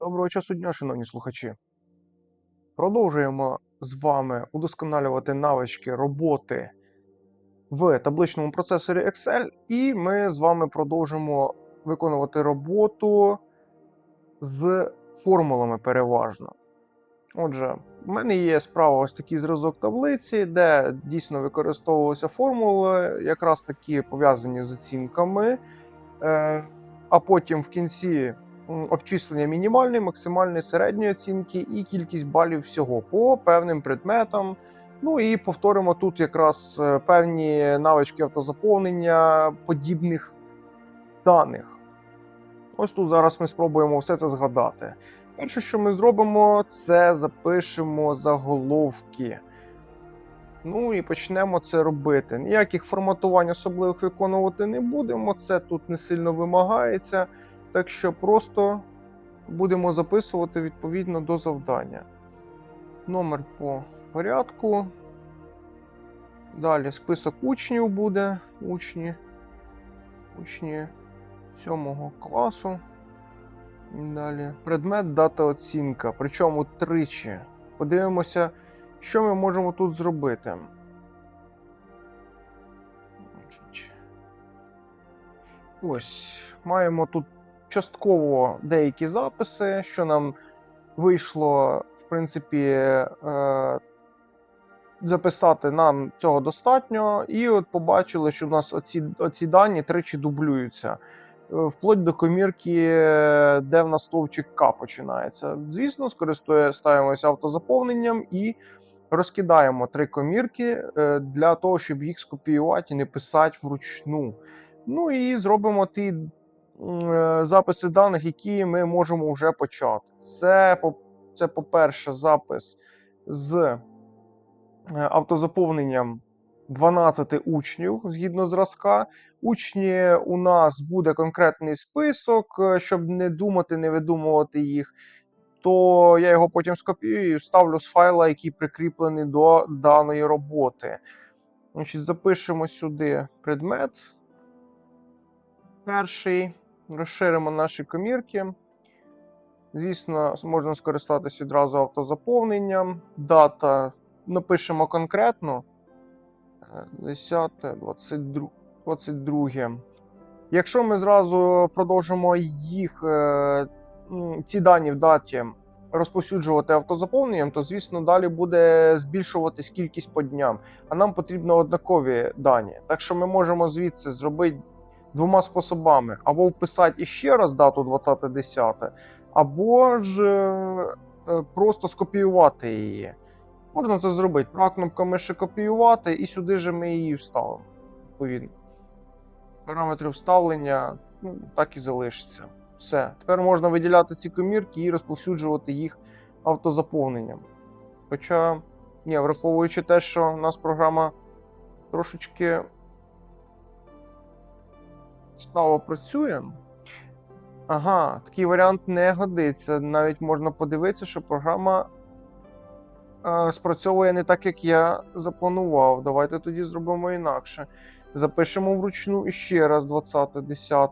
Доброго часу дня, шановні слухачі. Продовжуємо з вами удосконалювати навички роботи в табличному процесорі Excel, і ми з вами продовжимо виконувати роботу з формулами переважно. Отже, в мене є справа ось такий зразок таблиці, де дійсно використовувалися формули, якраз такі пов'язані з оцінками. Е, а потім в кінці обчислення мінімальної, максимальної, середньої оцінки і кількість балів всього по певним предметам. Ну і повторимо тут якраз е, певні навички автозаповнення подібних даних. Ось тут зараз ми спробуємо все це згадати. Перше, що ми зробимо, це запишемо заголовки. Ну і почнемо це робити. Ніяких форматувань особливих виконувати не будемо. Це тут не сильно вимагається. Так що просто будемо записувати відповідно до завдання. Номер по порядку. Далі список учнів буде. Учні. Учні 7 класу. Далі. Предмет, дата оцінка. Причому тричі. Подивимося, що ми можемо тут зробити. Ось, маємо тут частково деякі записи, що нам вийшло, в принципі, е, записати нам цього достатньо. І от побачили, що в нас оці, оці дані тричі дублюються. Е, Вплоть до комірки, де в нас стовпчик К починається. Звісно, скористаємося автозаповненням і розкидаємо три комірки е, для того, щоб їх скопіювати і не писати вручну. Ну і зробимо ті записи даних, які ми можемо вже почати. Це, це по-перше, запис з е, автозаповненням 12 учнів згідно зразка. Учні у нас буде конкретний список, е, щоб не думати, не видумувати їх. То я його потім скопіюю і вставлю з файла, який прикріплений до даної роботи. Значить, запишемо сюди предмет. Перший. Розширимо наші комірки. Звісно, можна скористатися відразу автозаповненням. Дата напишемо конкретно. Е, 10, 22, 22. Якщо ми зразу продовжимо їх, е, ці дані в даті розповсюджувати автозаповненням, то звісно далі буде збільшуватись кількість по дням. А нам потрібно однакові дані. Так що ми можемо звідси зробити двома способами: або вписати іще раз дату 20.10, або ж е, е, просто скопіювати її. Можна це зробити. Права кнопка миші копіювати, і сюди же ми її вставимо. Відповідно. Параметри вставлення ну, так і залишиться. Все. Тепер можна виділяти ці комірки і розповсюджувати їх автозаповненням. Хоча, ні, враховуючи те, що у нас програма трошечки стало працює. Ага, такий варіант не годиться. Навіть можна подивитися, що програма е, спрацьовує не так, як я запланував. Давайте тоді зробимо інакше. Запишемо вручну іще раз 20, 10,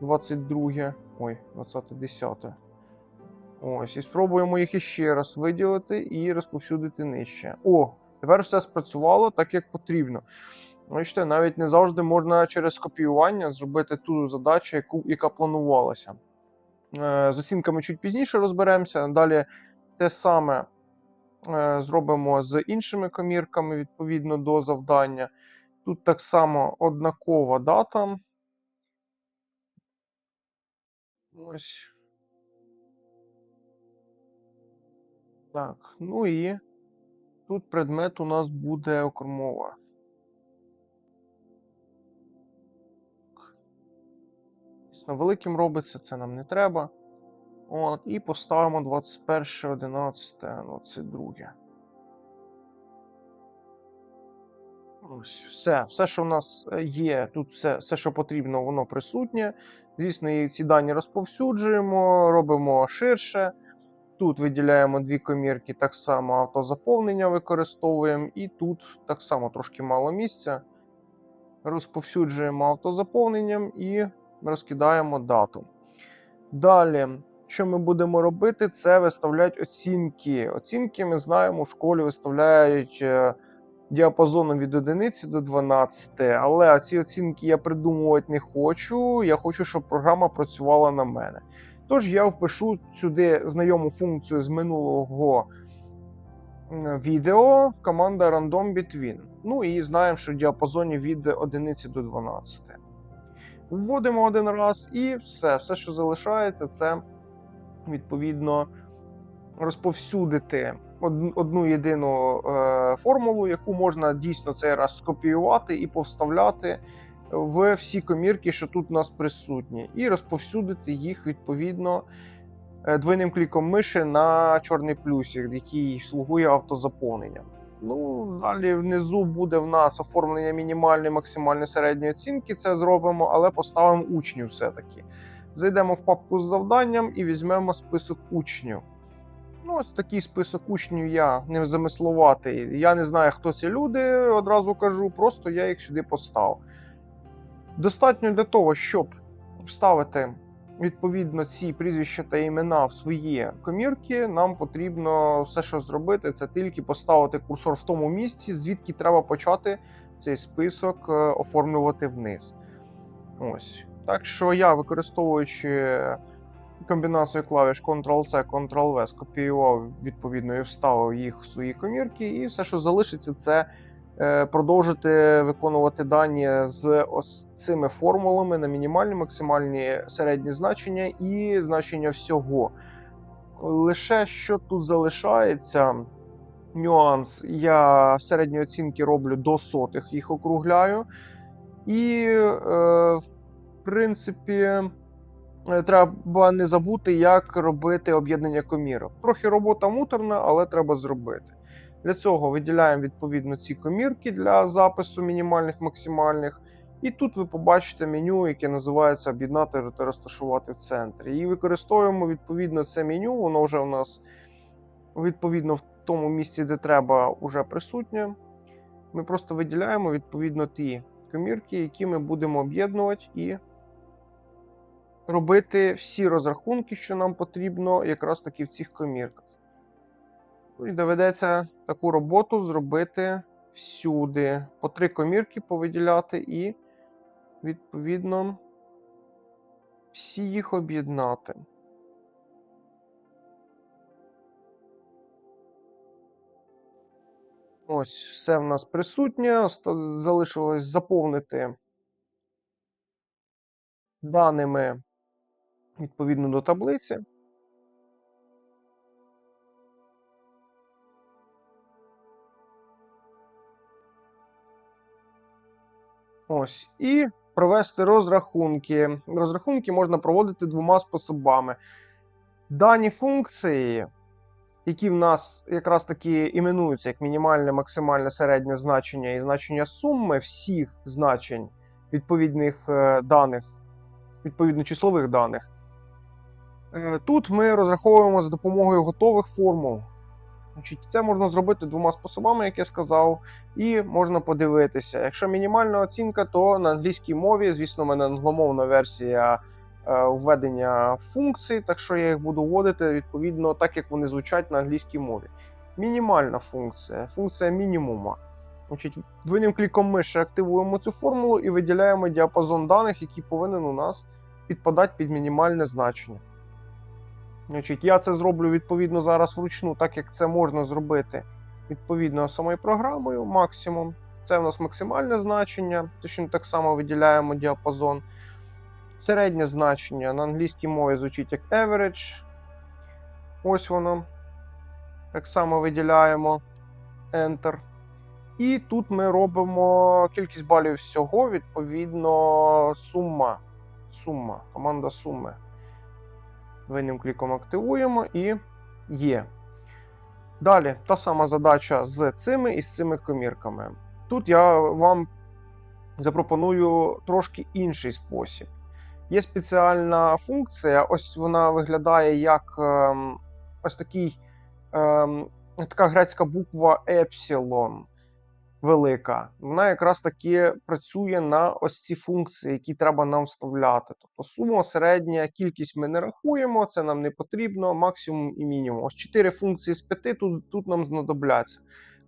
22. Ой, 20, 10. Ось, і спробуємо їх іще раз виділити і розповсюдити нижче. О, тепер все спрацювало так, як потрібно. Бачите, навіть не завжди можна через копіювання зробити ту задачу, яку, яка планувалася. Е, З оцінками чуть пізніше розберемося. Далі те саме е, зробимо з іншими комірками відповідно до завдання. Тут так само однакова дата. Ось. Так, ну і тут предмет у нас буде окормова. Дійсно, великим робиться, це нам не треба. От, і поставимо 21, 11, 22. Ось, все, все, що в нас е, є, тут все, все, що потрібно, воно присутнє. Звісно, і ці дані розповсюджуємо, робимо ширше. Тут виділяємо дві комірки, так само автозаповнення використовуємо, і тут так само трошки мало місця. Розповсюджуємо автозаповненням і розкидаємо дату. Далі, що ми будемо робити, це виставляти оцінки. Оцінки ми знаємо, в школі виставляють е, діапазоном від 1 до 12, але ці оцінки я придумувати не хочу. Я хочу, щоб програма працювала на мене. Тож я впишу сюди знайому функцію з минулого відео команда random between. Ну і знаємо, що в діапазоні від 1 до 12. Вводимо один раз і все. Все, що залишається, це відповідно розповсюдити одну єдину е, формулу, яку можна дійсно цей раз скопіювати і повставляти в всі комірки, що тут у нас присутні, і розповсюдити їх відповідно е, двойним кліком миші на чорний плюсик, який слугує автозаповненням. Ну, далі внизу буде в нас оформлення мінімальної, максимальної середньої оцінки. Це зробимо, але поставимо учнів все-таки. Зайдемо в папку з завданням і візьмемо список учнів. Ну, ось такий список учнів я не замислуватий. Я не знаю, хто ці люди, одразу кажу, просто я їх сюди поставив. Достатньо для того, щоб вставити відповідно ці прізвища та імена в свої комірки, нам потрібно все, що зробити, це тільки поставити курсор в тому місці, звідки треба почати цей список е, оформлювати вниз. Ось. Так що я, використовуючи комбінацію клавіш Ctrl-C, Ctrl-V, скопіював відповідно і вставив їх в свої комірки, і все, що залишиться, це продовжити виконувати дані з ось цими формулами на мінімальні, максимальні середні значення і значення всього. Лише що тут залишається. Нюанс, я середні оцінки роблю до сотих, їх округляю. І, е, в принципі, е, треба не забути, як робити об'єднання комірок. Трохи робота муторна, але треба зробити. Для цього виділяємо відповідно ці комірки для запису мінімальних, максимальних. І тут ви побачите меню, яке називається Об'єднати та розташувати в центрі. І використовуємо відповідно це меню, воно вже у нас відповідно в тому місці, де треба, вже присутнє. Ми просто виділяємо відповідно ті комірки, які ми будемо об'єднувати і робити всі розрахунки, що нам потрібно, якраз таки в цих комірках. Ну І доведеться таку роботу зробити всюди. По три комірки повиділяти і, відповідно, всі їх об'єднати. Ось, все в нас присутнє. Залишилось заповнити даними відповідно до таблиці. Ось. І провести розрахунки. Розрахунки можна проводити двома способами. Дані функції, які в нас якраз таки іменуються як мінімальне, максимальне середнє значення і значення суми всіх значень відповідних е, даних, відповідно числових даних. Е, Тут ми розраховуємо за допомогою готових формул. Значить, Це можна зробити двома способами, як я сказав, і можна подивитися. Якщо мінімальна оцінка, то на англійській мові, звісно, в мене англомовна версія е, введення функцій, так що я їх буду вводити відповідно так, як вони звучать на англійській мові. Мінімальна функція, функція мінімума. Значить, Двойним кліком миші активуємо цю формулу і виділяємо діапазон даних, який повинен у нас підпадати під мінімальне значення. Значить, Я це зроблю відповідно зараз вручну, так як це можна зробити відповідно самою програмою. Максимум. Це у нас максимальне значення, точно так само виділяємо діапазон. Середнє значення на англійській мові звучить як average. Ось воно. Так само виділяємо Enter. І тут ми робимо кількість балів всього, відповідно, сума. Сума, команда суми. Двойним кліком активуємо і є. Далі та сама задача з цими і з цими комірками. Тут я вам запропоную трошки інший спосіб. Є спеціальна функція, ось вона виглядає як ем, ось такий, ем, така грецька буква Епсилон. Велика, вона якраз таки працює на ось ці функції, які треба нам вставляти. Тобто сума, середня, кількість ми не рахуємо, це нам не потрібно, максимум і мінімум. Ось 4 функції з 5 тут, тут нам знадобляться.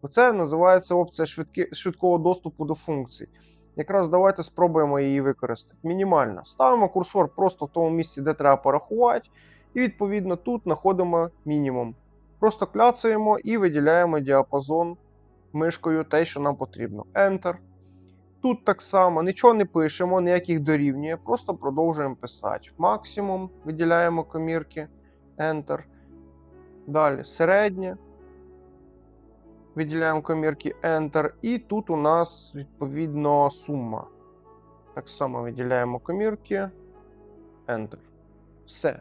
Оце називається опція швидкі, швидкого доступу до функцій. Якраз давайте спробуємо її використати. Мінімально. Ставимо курсор просто в тому місці, де треба порахувати, і відповідно тут знаходимо мінімум. Просто кляцаємо і виділяємо діапазон мишкою те, що нам потрібно. Enter. Тут так само нічого не пишемо, ніяких дорівнює, просто продовжуємо писати. Максимум виділяємо комірки. Enter. Далі середнє. Виділяємо комірки Enter. І тут у нас відповідно сума. Так само виділяємо комірки. Enter. Все.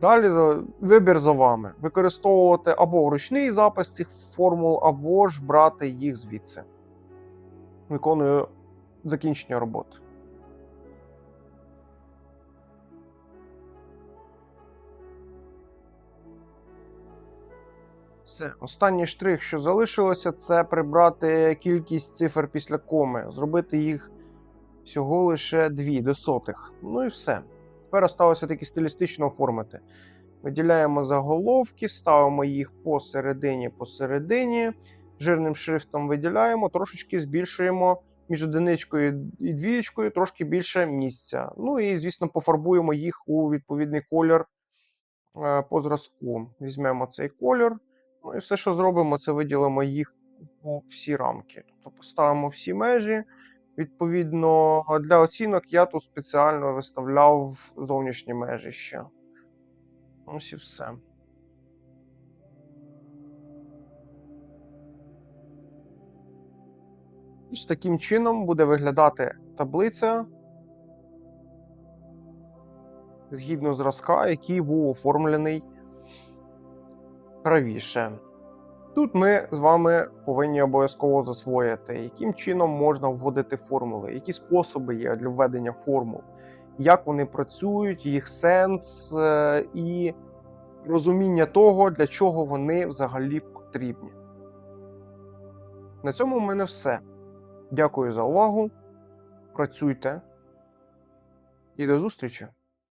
Далі вибір за вами. Використовувати або ручний запис цих формул, або ж брати їх звідси. Виконую закінчення роботи. Все. Останній штрих, що залишилося, це прибрати кількість цифр після коми, зробити їх всього лише дві до сотих. Ну і все. Тепер осталося таки стилістично оформити. Виділяємо заголовки, ставимо їх посередині посередині. Жирним шрифтом виділяємо, трошечки збільшуємо між одиничкою і двієчкою трошки більше місця. Ну і, звісно, пофарбуємо їх у відповідний колір е, по зразку. Візьмемо цей колір. Ну і все, що зробимо, це виділимо їх у всі рамки. Тобто поставимо всі межі. Відповідно, для оцінок я тут спеціально виставляв зовнішні межі ще. Ось і все. Ось таким чином буде виглядати таблиця згідно зразка, який був оформлений правіше. Тут ми з вами повинні обов'язково засвоїти, яким чином можна вводити формули, які способи є для введення формул, як вони працюють, їх сенс е, і розуміння того, для чого вони взагалі потрібні. На цьому в мене все. Дякую за увагу. Працюйте і до зустрічі!